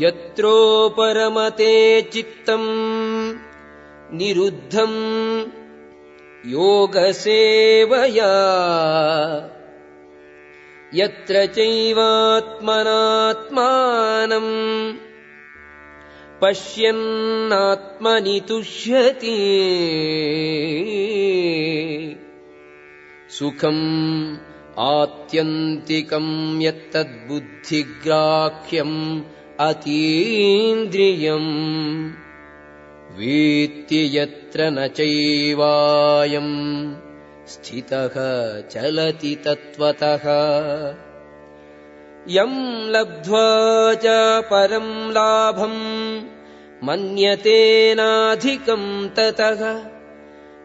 यत्रो परमते चित्तम् निरुद्धम् योगसेवया। यत्र चैवात्मनात्मानम् पश्यन्नात्मनि तुष्यति सुखम् आत्यन्तिकम् यत्तद्बुद्धिग्राह्यम् अतीन्द्रियम्। वेत्ति यत्र न चैवायम्। स्थितः चलति तत्त्वतः। यम् लब्ध्वा च परम् लाभम् मन्यतेनाधिकम् ततः।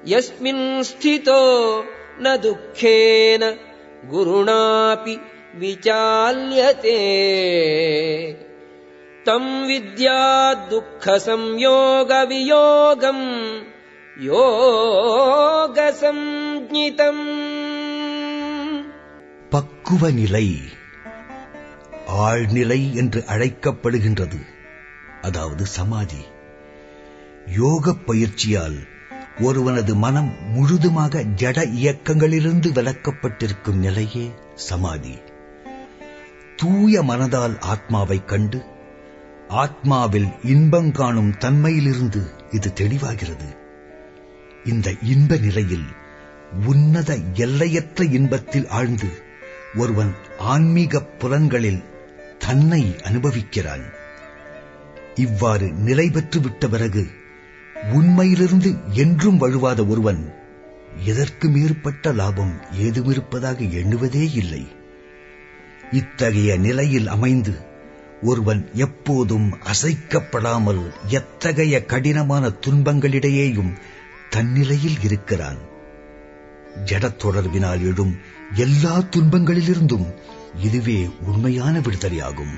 यस्मिन् स्थितो न दुःखेन गुरुणापि विचाल्यते தம் வித்யா துக்க சம்யோக வியோகம் யோக சஞ்சிதம் பக்குவ நிலை ஆழ்நிலை என்று அழைக்கப்படுகின்றது. அதாவது சமாதி. யோக பயிற்சியால் ஒருவனது மனம் முழுதுமாக ஜட இயக்கங்களிலிருந்து விலக்கப்பட்டிருக்கும் நிலையே சமாதி. தூய மனதால் ஆத்மாவைக் கண்டு ஆத்மாவில் இன்பம் காணும் தன்மையிலிருந்து இது தெளிவாகிறது. இந்த இன்ப நிலையில் உன்னத எல்லையற்ற இன்பத்தில் ஆழ்ந்து ஒருவன் ஆன்மீக புலன்களில் தன்னை அனுபவிக்கிறான். இவ்வாறு நிலை பெற்று விட்ட பிறகு உண்மையிலிருந்து என்றும் வழுவாத ஒருவன் எதற்கு மேற்பட்ட லாபம் ஏதுமிருப்பதாக எண்ணுவதே இல்லை. இத்தகைய நிலையில் அமைந்து ஒருவன் எப்போதும் அசைக்கப்படாமல் எத்தகைய கடினமான துன்பங்களிடையேயும் தன்னிலையில் இருக்கிறான். ஜடத் தொடர்பினால் எழும் எல்லா துன்பங்களிலிருந்தும் இதுவே உண்மையான விடுதலையாகும்.